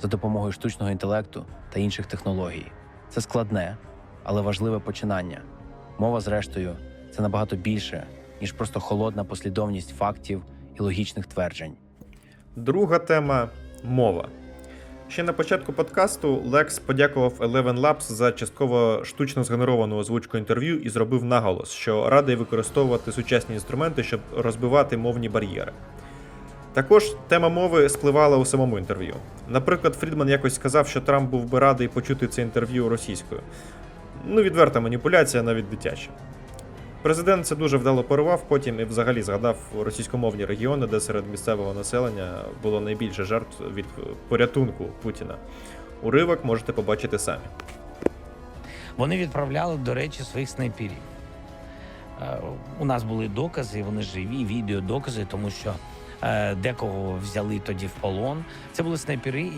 за допомогою штучного інтелекту та інших технологій. Це складне, але важливе починання. Мова, зрештою, це набагато більше, ніж просто холодна послідовність фактів і логічних тверджень. Друга тема мова. Ще на початку подкасту Лекс подякував Eleven Labs за частково штучно згенеровану озвучку інтерв'ю і зробив наголос, що радий використовувати сучасні інструменти, щоб розбивати мовні бар'єри. Також тема мови спливала у самому інтерв'ю. Наприклад, Фрідман якось сказав, що Трамп був би радий почути це інтерв'ю російською. Ну, відверта маніпуляція, навіть дитяча. Президент це дуже вдало порвав потім і взагалі згадав російськомовні регіони, де серед місцевого населення було найбільше жертв від порятунку Путіна. Уривок можете побачити самі. Вони відправляли, до речі, своїх снайперів. Е, У нас були докази, вони живі, відеодокази, тому що декого взяли тоді в полон. Це були снайпери,